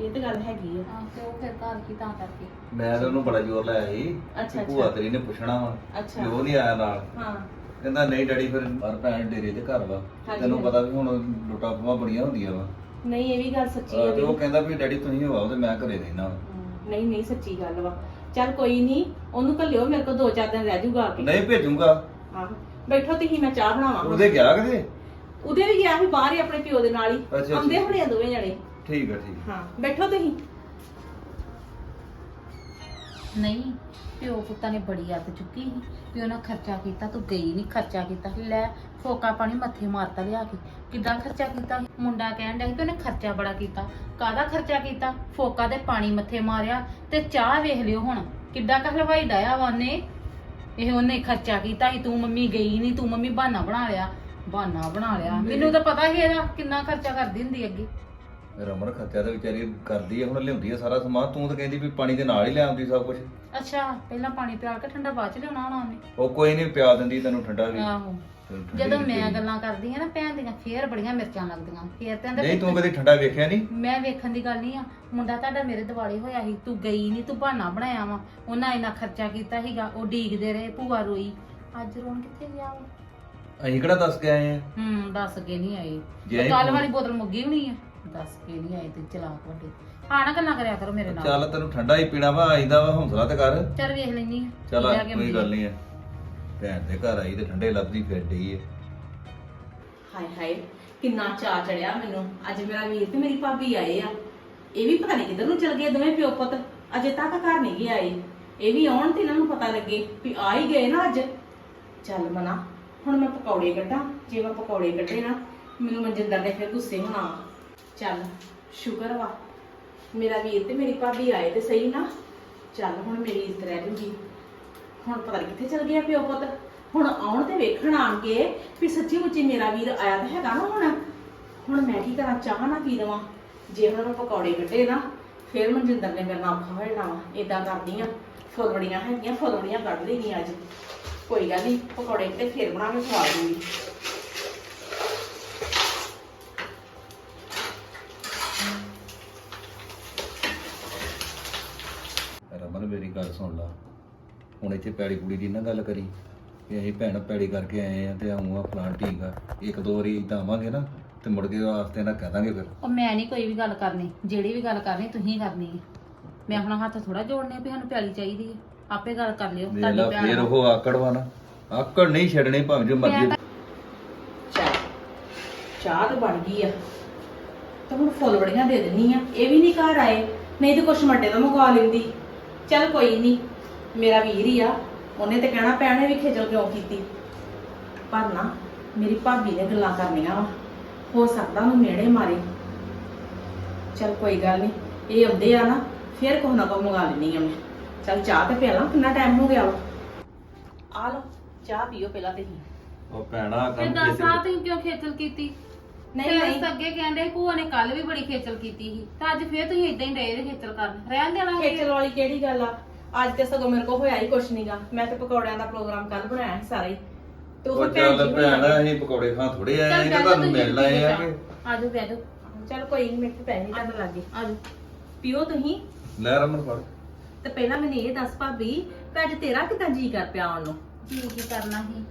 Speaker 4: ਇਹ ਤੇ ਗੱਲ ਹੈਗੀ ਆ।
Speaker 1: ਹਾਂ, ਤੇ ਉਹ ਫਿਰ ਘਰ ਕੀ ਤਾਂ ਕਰਕੇ।
Speaker 3: ਮੈਂ ਤਾਂ ਉਹਨੂੰ ਬੜਾ ਜ਼ੋਰ ਲਾਇਆ ਸੀ
Speaker 4: ਅੱਛਾ,
Speaker 3: ਕਿ ਭੂਆ ਤੇਰੀ ਨੇ ਪੁੱਛਣਾ ਵਾ
Speaker 4: ਅੱਛਾ।
Speaker 3: ਤੇ ਉਹ ਨਹੀਂ ਆਇਆ ਨਾਲ।
Speaker 4: ਹਾਂ।
Speaker 3: ਕਹਿੰਦਾ ਨਹੀਂ ਡੈਡੀ ਫਿਰ ਪਰ ਭੈਣ ਡੇਰੇ ਦੇ ਘਰ ਵਾ।
Speaker 4: ਹਾਂਜੀ,
Speaker 3: ਤੈਨੂੰ
Speaker 4: ਹਾਂਜੀ।
Speaker 3: ਪਤਾ ਵੀ ਹੁਣ ਲੁੱਟਾਂ ਬੜੀਆਂ ਹੁੰਦੀਆਂ ਵਾ।
Speaker 4: ਨਹੀਂ ਇਹ ਵੀ ਗੱਲ ਸੱਚੀ ਹੈ
Speaker 3: ਤੇ ਉਹ
Speaker 4: ਵੀ।
Speaker 3: ਕਹਿੰਦਾ ਵੀ ਡੈਡੀ ਤੁਸੀਂ ਹੋ ਆਓ ਤੇ ਮੈਂ ਘਰੇ ਰਹਿਣਾ ਵਾ।
Speaker 4: ਨਹੀਂ ਨਹੀਂ ਸੱਚੀ ਗੱਲ ਵਾ। ਚੱਲ ਕੋਈ ਨਹੀਂ ਉਹਨੂੰ ਘੱਲਿਓ ਮੇਰੇ ਕੋਲ ਦੋ ਚਾਰ ਦਿਨ ਰਹਿ ਜਾਊਗਾ ਆ ਕੇ।
Speaker 3: ਨਹੀਂ ਭੇਜੂਗਾ।
Speaker 4: ਆਹੋ ਬੈਠੋ ਤੁਸੀਂ ਮੈਂ ਚਾਹ ਬਣਾਵਾਂ।
Speaker 3: ਉਹਦੇ ਗਿਆ ਕਿਤੇ?
Speaker 4: ਉਹਦੇ ਵੀ ਗਿਆ ਸੀ ਬਾਹਰ ਹੀ ਆਪਣੇ ਪਿਓ ਦੇ ਨਾਲ ਹੀ।
Speaker 3: ਅੱਛਾ,
Speaker 4: ਆਉਂਦੇ। ਹੁਣੇ ਆ ਦੋਵੇਂ ਜਣੇ?
Speaker 3: ਠੀਕ ਆ ਠੀਕ ਆ।
Speaker 4: ਹਾਂ ਬੈਠੋ ਤੁਸੀਂ।
Speaker 1: ਨਹੀਂ ਪਿਓ ਪੁੱਤਾਂ ਨੇ ਬੜੀ ਅੱਤ ਚੁੱਕੀ ਸੀ। ਵੀ ਉਹਨਾਂ ਖਰਚਾ ਕੀਤਾ ਤੂੰ ਗਈ ਨਹੀਂ ਖਰਚਾ ਕੀਤਾ। ਲੈ ਫੋਕਾ ਪਾਣੀ ਮੱਥੇ ਮਾਰਤਾ ਲਿਆ ਕੇ। ਕਿੱਦਾਂ ਖਰਚਾ ਕੀਤਾ? ਮੁੰਡਾ ਕਹਿਣ ਡਿਆ ਸੀ ਕਿ ਉਹਨੇ ਖਰਚਾ ਬੜਾ ਕੀਤਾ। ਕਾਹਦਾ ਖਰਚਾ ਕੀਤਾ? ਫੋਕਾ ਤੇ ਪਾਣੀ ਮੱਥੇ ਮਾਰਿਆ ਤੇ ਚਾਹ ਵੇਖ ਲਿਓ ਹੁਣ। ਕਿੱਦਾਂ ਕ ਹਲਵਾਈ ਡਾਇਆ ਵਾ ਉਹਨੇ? ਇਹ ਉਹਨੇ ਖਰਚਾ ਕੀਤਾ ਸੀ ਤੂੰ ਮੰਮੀ ਗਈ ਨਹੀਂ ਤੂੰ ਮੰਮੀ ਬਹਾਨਾ ਬਣਾ ਲਿਆ। ਬਹਾਨਾ ਬਣਾ ਲਿਆ। ਮੈਨੂੰ ਤਾਂ ਪਤਾ ਸੀ ਇਹਦਾ ਕਿੰਨਾ ਖਰਚਾ ਕਰਦੀ ਹੁੰਦੀ ਅੱਗੇ।
Speaker 3: ਰਮਨ ਖਰਚਾ ਤਾਂ ਵਿਚਾਰੀ ਕਰਦੀ ਆ ਹੁਣ ਲਿਆਉਂਦੀ ਆ ਸਾਰਾ ਸਮਾਨ। ਤੂੰ ਤਾਂ ਕਹਿੰਦੀ ਵੀ ਪਾਣੀ ਦੇ ਨਾਲ ਹੀ ਲੈ ਆਉਂਦੀ ਸਭ ਕੁਝ
Speaker 1: ਅੱਛਾ ਪਹਿਲਾਂ ਪਾਣੀ ਪਿਆ ਕੇ ਠੰਡਾ ਬਾਅਦ ਚ ਲਿਆਉਣਾ ਹੋਣਾ ਉਹਨੇ।
Speaker 3: ਉਹ ਕੋਈ ਨਹੀਂ ਪਿਆ ਦਿੰਦੀ ਤੈਨੂੰ ਠੰਡਾ ਵੀ।
Speaker 1: ਆਹੋ। ਜਦੋਂ ਮੈਂ। ਗੱਲਾਂ ਕਰਦੀ ਆ ਨਾ ਭੈਣ ਦੀਆਂ ਫੇਰ ਬੜੀਆਂ ਮਿਰਚਾਂ ਲੱਗਦੀਆਂ। ਫੇਰ ਤੇ
Speaker 3: ਨਹੀਂ ਤੂੰ ਕਦੀ ਠੰਡਾ ਵੇਖਿਆ ਨਹੀਂ?
Speaker 1: ਮੈਂ ਵੇਖਣ ਦੀ ਗੱਲ ਨਹੀਂ ਆ। ਮੁੰਡਾ ਤੁਹਾਡਾ ਮੇਰੇ ਦਿਵਾਲੇ ਹੋਇਆ ਸੀ ਤੂੰ ਗਈ ਨਹੀਂ ਤੂੰ ਬਹਾਨਾ ਬਣਾਇਆ ਵਾ। ਉਹਨਾਂ ਇੰਨਾ ਖਰਚਾ ਕੀਤਾ ਸੀਗਾ ਉਹ ਡੀਕਦੇ ਰਹੇ ਭੂਆ ਰੋਈ। ਅੱਜ ਰੋਣ ਕਿੱਥੇ ਗਿਆ ਵਾ?
Speaker 3: ਅਸੀਂ ਕਿਹੜਾ ਦੱਸ ਕੇ ਆਏ ਆ?
Speaker 1: ਹੂੰ ਦੱਸ ਕੇ ਨਹੀਂ ਆਏ।
Speaker 3: ਅਸੀਂ
Speaker 1: ਕੱਲ ਵਾਲੀ ਬੋਤਲ ਮੁੱਗੀ ਹੋਣੀ ਆ। ਦੱਸ ਕੇ ਨਹੀਂ ਆਏ ਤੇ ਚਲਾਕ ਵੱਡੇ ਹਾਂ ਨਾ ਗੱਲਾਂ ਕਰਿਆ ਕਰੋ ਮੇਰੇ ਨਾਲ।
Speaker 3: ਚੱਲ ਤੈਨੂੰ ਠੰਡਾ ਹੀ ਪੀਣਾ ਵਾ ਆਈਦਾ ਵਾ ਹੌਸਲਾ ਤੇ ਕਰ।
Speaker 1: ਚੱਲ ਵੇਖ ਲੈਣੀ ਆ।
Speaker 3: ਚੱਲ ਕੋਈ ਗੱਲ। ਨਹੀਂ ਆ। ਭੈਣ ਦੇ ਘਰ ਆਈ ਤੇ ਠੰਡੇ ਲੱਭਦੀ ਫਿਰ ਡਈ ਏ।
Speaker 4: ਹਾਏ ਹਾਏ, ਕਿੰਨਾ ਚਾਅ ਚੜਿਆ ਮੈਨੂੰ। ਅੱਜ ਮੇਰਾ ਵੀਰ ਤੇ ਮੇਰੀ ਭਾਬੀ ਆਏ ਆ। ਇਹ ਵੀ ਪਤਾ ਨਹੀਂ ਕਿੱਧਰ ਨੂੰ ਚਲ ਗਏ ਦੋਵੇਂ ਪਿਓ ਪੁੱਤ। ਅਜੇ ਤੱਕ ਘਰ ਨਹੀਂ ਗਏ ਆਏ। ਇਹ ਵੀ ਆਉਣ ਤੇ ਇਹਨਾਂ ਨੂੰ ਪਤਾ ਲੱਗੇ ਵੀ ਆ ਹੀ ਗਏ ਨਾ ਅੱਜ। ਚੱਲ ਮਨਾ, ਹੁਣ ਮੈਂ ਪਕੌੜੇ ਕੱਢਾਂ। ਜੇ ਮੈਂ ਪਕੌੜੇ ਕੱਢੇ ਨਾ, ਮੈਨੂੰ ਮਨਜਿੰਦਰ ਨੇ ਫਿਰ ਗੁੱਸੇ ਹੋਣਾ। ਚੱਲ, ਸ਼ੁਕਰ ਵਾ। ਮੇਰਾ ਵੀਰ ਤੇ ਮੇਰੀ ਭਾਬੀ ਆਏ ਤੇ ਸਹੀ ਨਾ। ਚੱਲ ਹੁਣ ਮੇਰੀ ਇੱਜ਼ਤ ਰਹਿ ਜੂਗੀ। ਹੁਣ ਪਤਾ ਨੀ ਕਿੱਥੇ ਚਲ ਗਿਆ ਪਿਓ ਪੁੱਤ। ਹੁਣ ਆਉਣ ਤੇ ਵੇਖਣ ਆਣਗੇ ਵੀ ਸੱਚੀ ਮੁੱਚੀ ਮੇਰਾ ਵੀਰ ਆਇਆ ਤਾਂ ਹੈਗਾ ਨਾ ਹੁਣ। ਹੁਣ ਮੈਂ ਕੀ ਕਰਾਂ, ਚਾਹ ਨਾ ਪੀ ਲਵਾਂ। ਜੇ ਹੁਣ ਮੈਂ ਪਕੌੜੇ ਕੱਢੇ ਨਾ, ਫਿਰ ਮਨਜਿੰਦਰ ਨੇ ਮੇਰੇ ਨਾਲ ਔਖਾ ਹੋ ਜਾਣਾ ਵਾ। ਇਦਾਂ ਕਰਦੀ ਆ ਫੁੱਲਵੜੀਆਂ ਹੈਗੀਆਂ, ਫੁੱਲਵੜੀਆਂ ਕੱਢ ਲਈਆਂ ਅੱਜ। ਕੋਈ ਗੱਲ ਨਹੀਂ ਪਕੌੜੇ ਤੇ ਫਿਰ ਬਣਾ ਕੇ ਖਵਾ ਦੂੰਗੀ।
Speaker 3: ਰਮਨ ਮੇਰੀ ਗੱਲ ਸੁਣ ਲਾ। ਹੁਣ ਇੱਥੇ ਪੈੜੀ ਕੁੜੀ ਦੀ ਨਾ ਗੱਲ ਕਰੀ ਵੀ ਅਸੀਂ ਭੈਣ ਪੈੜੀ ਕਰਕੇ ਆਏ ਆ ਤੇ ਆਉਂ ਆ ਫਲਾਣ ਠੀਕ ਆ। ਇੱਕ ਦੋ ਵਾਰੀ ਇਦਾਂ ਆਵਾਂਗੇ ਨਾ ਤੇ ਮੁੜ ਕੇ ਵਾਸਤੇ ਨਾ ਕਹਿ ਦਾਂਗੇ ਫਿਰ।
Speaker 1: ਉਹ ਮੈਂ ਨਹੀਂ ਕੋਈ ਵੀ ਗੱਲ ਕਰਨੀ ਜਿਹੜੀ ਵੀ ਗੱਲ ਕਰਨੀ ਤੁਸੀਂ ਕਰਨੀ ਹੈ ਮੈਂ ਆਪਣਾ ਹੱਥ ਥੋੜਾ ਜੋੜਨੇ ਵੀ ਸਾਨੂੰ ਪਿਆਲੀ ਚਾਹੀਦੀ ਹੈ ਆਪੇ ਗੱਲ ਕਰ ਲਿਓ
Speaker 3: ਵੇਖ ਲਾ ਫੇਰ। ਉਹ ਆਕੜ ਵਾ ਨਾ। ਆਕੜ ਨਹੀਂ ਛੱਡਣੀ ਭਾਵੇਂ ਜੋ ਮਰਜ਼ੀ
Speaker 4: ਚਾਹ ਚਾਹ ਤਾਂ ਬਣ ਗਈ ਆ। ਤਾਂ ਹੁਣ ਫੁੱਲਵੜੀਆਂ ਦੇ ਦਿੰਨੀ ਆ। ਇਹ ਵੀ ਨਹੀਂ ਘਰ ਆਏ ਨਹੀਂ ਤੇ ਕੁਛ ਮੱਡੇ ਤੋਂ ਮੰਗਵਾ ਲੈਂਦੀ। ਚੱਲ ਕੋਈ ਨਹੀਂ ਮੇਰਾ ਵੀਰ ਹੀ ਆ। ਉਹਨੇ ਤੇ ਕਹਿਣਾ ਪੈਣੇ ਵੀ ਖੇਜਲ ਕਿਉਂ ਕੀਤੀ? ਪਰ ਨਾ ਮੇਰੀ ਭਾਬੀ ਨੇ ਗੱਲਾਂ ਕਰਨੀਆਂ ਵਾ। ਹੋ ਸਕਦਾ ਉਹਨੂੰ ਮਿਹਣੇ ਮਾਰੇ। ਚੱਲ ਕੋਈ ਗੱਲ ਨਹੀਂ ਇਹ ਆਉਂਦੇ ਆ ਨਾ ਫੇਰ ਕੋਹ ਨਾ ਕੋ ਮੰਗਾ ਲੈਣੀ ਆ ਮੈਂ। ਚੱਲ ਚਾਹ ਤੇ ਪਿਆ ਲਾਂ ਕਿੰਨਾ ਟਾਈਮ ਹੋ ਗਿਆ ਵਾ? ਆ ਲਓ ਚਾਹ ਪੀਓ ਪਹਿਲਾਂ ਤੇ ਹੀ
Speaker 3: ਉਹ ਭੈਣਾ
Speaker 1: ਤੇ
Speaker 3: ਕੰਮ
Speaker 1: ਦੱਸ ਆ ਤੁਸੀਂ ਕਿਉਂ ਖੇਚਲ ਕੀਤੀ?
Speaker 4: ਨਹੀਂ,
Speaker 1: ਨਹੀਂ
Speaker 4: ਨਹੀਂ।
Speaker 1: ਅੱਗੇ ਕਹਿੰਦੇ ਭੂਆ ਨੇ ਕੱਲ ਵੀ ਬੜੀ ਖੇਚਲ ਕੀਤੀ ਸੀ। ਤਾਂ ਅੱਜ ਫੇਰ ਤੁਸੀਂ ਇਦਾਂ ਹੀ ਜੇ ਖੇਚਲ ਕਰਨ। ਰਹਿਣ ਦੇਣਾ ਸੀ।
Speaker 4: ਖੇਚਲ ਵਾਲੀ ਕਿਹੜੀ ਗੱਲ ਆ? ਅੱਜ ਤੇ ਸਗੋਂ ਮੇਰੇ ਕੋ ਹੋਇਆ ਹੀ ਕੁਛ ਨਹੀਂਗਾ ਮੈਂ ਤੇ ਪਕੌੜਿਆਂ ਦਾ ਪ੍ਰੋਗਰਾਮ ਕੱਲ ਬਣਾਇਆ ਸੀ ਸਾਰੇ। ਤੇ
Speaker 3: ਉਹ
Speaker 4: ਉਹ
Speaker 3: ਚੱਲ
Speaker 4: ਭੈਣ ਜੀ
Speaker 3: ਭੈਣ। ਅਸੀਂ ਪਕੌੜੇ ਖਾਂ ਥੋੜੇ ਆਏ
Speaker 1: ਜਾਓ
Speaker 3: ਤੁਹਾਨੂੰ ਮਿਲਣ ਆਏ ਆ। ਕਿ।
Speaker 1: ਆਜੋ ਜਾਓ।
Speaker 4: ਚੱਲ ਕੋਈ ਨਹੀਂ ਮੇਰੇ ਤੇ ਪੈਸੇ ਤੁਹਾਨੂੰ ਲੱਗੇ।
Speaker 1: ਆਜੋ।
Speaker 4: ਪੀਓ ਤੁਸੀਂ।
Speaker 3: ਲੈ ਰਮਨ ਫੜ।
Speaker 4: ਤੇ ਪਹਿਲਾਂ ਮੈਨੂੰ ਇਹ ਦੱਸ ਭਾਬੀ ਕਿ ਅੱਜ ਤੇਰਾ ਕਿਦਾਂ ਜੀ ਕਰ ਪਿਆ ਆਉਣ ਨੂੰ?
Speaker 1: ਕੀ ਕੀ ਕਰਨਾ ਸੀ?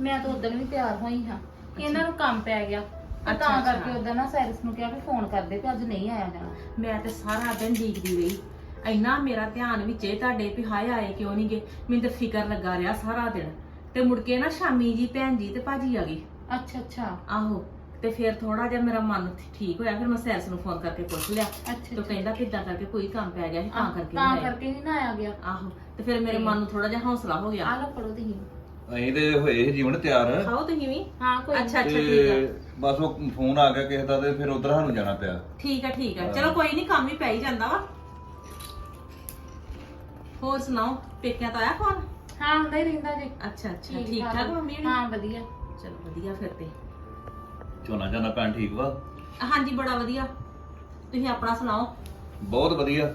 Speaker 1: ਮੈਂ ਤਾਂ ਉਦੋਂ ਵੀ ਤਿਆਰ ਹੋਈ ਹਾਂ। ਇਹਨਾਂ ਨੂੰ ਕੰਮ ਪੈ ਗਿਆ। ਤੇ
Speaker 4: ਅੱਛਾ,
Speaker 1: ਤਾਂ
Speaker 4: ਅੱਛਾ।
Speaker 1: ਕਰਕੇ ਉਦੋਂ ਨਾ ਸਾਇਰਸ ਨੂੰ ਕਿਹਾ ਵੀ ਫੋਨ ਕਰਦੇ ਤੇ ਅੱਜ ਨਹੀਂ ਆਇਆ ਜਾਣਾ।
Speaker 4: ਮੈਂ ਤੇ ਸਾਰਾ ਦਿਨ ਡੀਕਦੀ ਰਹੀ। ਇੰਨਾ ਮੇਰਾ ਧਿਆਨ ਵਿੱਚੇ ਤੁਹਾਡੇ ਵੀ ਹਾਏ ਆਏ ਕਿਉਂ ਨਹੀਂ ਗਏ ਮੈਨੂੰ ਤਾਂ ਫਿਕਰ ਲੱਗਾ ਰਿਹਾ ਸਾਰਾ ਦਿਨ। ਤੇ ਮੁੜ ਕੇ ਨਾ ਸ਼ਾਮੀ ਜੀ ਭੈਣ ਜੀ ਤੇ ਭਾਜੀ ਆ ਗਏ।
Speaker 1: ਅੱਛਾ ਅੱਛਾ।
Speaker 4: ਆਹੋ ਤੇ ਫਿਰ ਥੋੜਾ ਜਿਹਾ ਮੇਰਾ ਮਨ ਠੀਕ ਹੋਇਆ ਫਿਰ ਮੈਂ ਸੈਰਸ ਨੂੰ ਫੋਨ ਕਰਕੇ ਪੁੱਛ ਲਿਆ।
Speaker 1: ਅੱਛਾ
Speaker 4: ਤੇ ਕਹਿੰਦਾ ਕਿੱਦਾਂ ਕਰਕੇ ਕੋਈ ਕੰਮ ਪੈ ਗਿਆ ਸੀ ਤਾਂ ਕਰਕੇ
Speaker 1: ਤਾਂ
Speaker 4: ਨਹੀਂ।
Speaker 1: ਕਰਕੇ ਨਹੀਂ ਨਾ ਆਇਆ ਗਿਆ।
Speaker 4: ਆਹੋ ਤੇ ਫਿਰ ਮੇਰੇ ਮਨ ਨੂੰ ਥੋੜਾ ਜਿਹਾ ਹੌਸਲਾ ਹੋ
Speaker 1: ਆ
Speaker 4: ਗਿਆ
Speaker 1: ਲਓ ਪੜੋ ਤੁਸੀਂ।
Speaker 3: ਅਸੀਂ ਤੇ ਹੋਏ ਸੀ ਜੀਵਨ ਤਿਆਰ।
Speaker 4: ਖਾਓ ਤੁਸੀਂ ਵੀ?
Speaker 1: ਹਾਂ ਕੋਈ
Speaker 4: ਅੱਛਾ ਅੱਛਾ ਠੀਕ
Speaker 3: ਤੇ
Speaker 4: ਆ।
Speaker 3: ਬਸ ਉਹ ਫੋਨ ਆ ਗਿਆ ਕਿਸੇ ਦਾ ਤੇ ਫਿਰ ਉਧਰ ਸਾਨੂੰ ਜਾਣਾ ਪਿਆ।
Speaker 4: ਠੀਕ ਆ ਠੀਕ ਆ। ਚਲੋ ਕੋਈ ਨਹੀਂ ਕੰਮ ਹੀ ਪੈ ਹੀ ਜਾਂਦਾ ਵਾ। ਹੋਰ ਸੁਣਾਓ? ਪੇਕਿਆਂ ਤੋਂ ਆਇਆ ਫੋਨ
Speaker 1: ਹਾਂ ਹੁੰਦਾ ਹੀ ਰਹਿੰਦਾ ਜੀ।
Speaker 4: ਅੱਛਾ ਅੱਛਾ ਠੀਕ ਠਾਕ ਮੰਮੀ ਹੋਣੀ?
Speaker 1: ਹਾਂ ਵਧੀਆ।
Speaker 4: ਚਲੋ ਵਧੀਆ ਫਿਰ ਤੇ।
Speaker 3: ਝੋਨਾ ਜਾਨਾ ਭੈਣ ਠੀਕ ਵਾ?
Speaker 4: ਹਾਂਜੀ ਬੜਾ ਵਧੀਆ। ਤੁਸੀਂ ਆਪਣਾ ਸੁਣਾਓ?
Speaker 3: ਬਹੁਤ ਵਧੀਆ।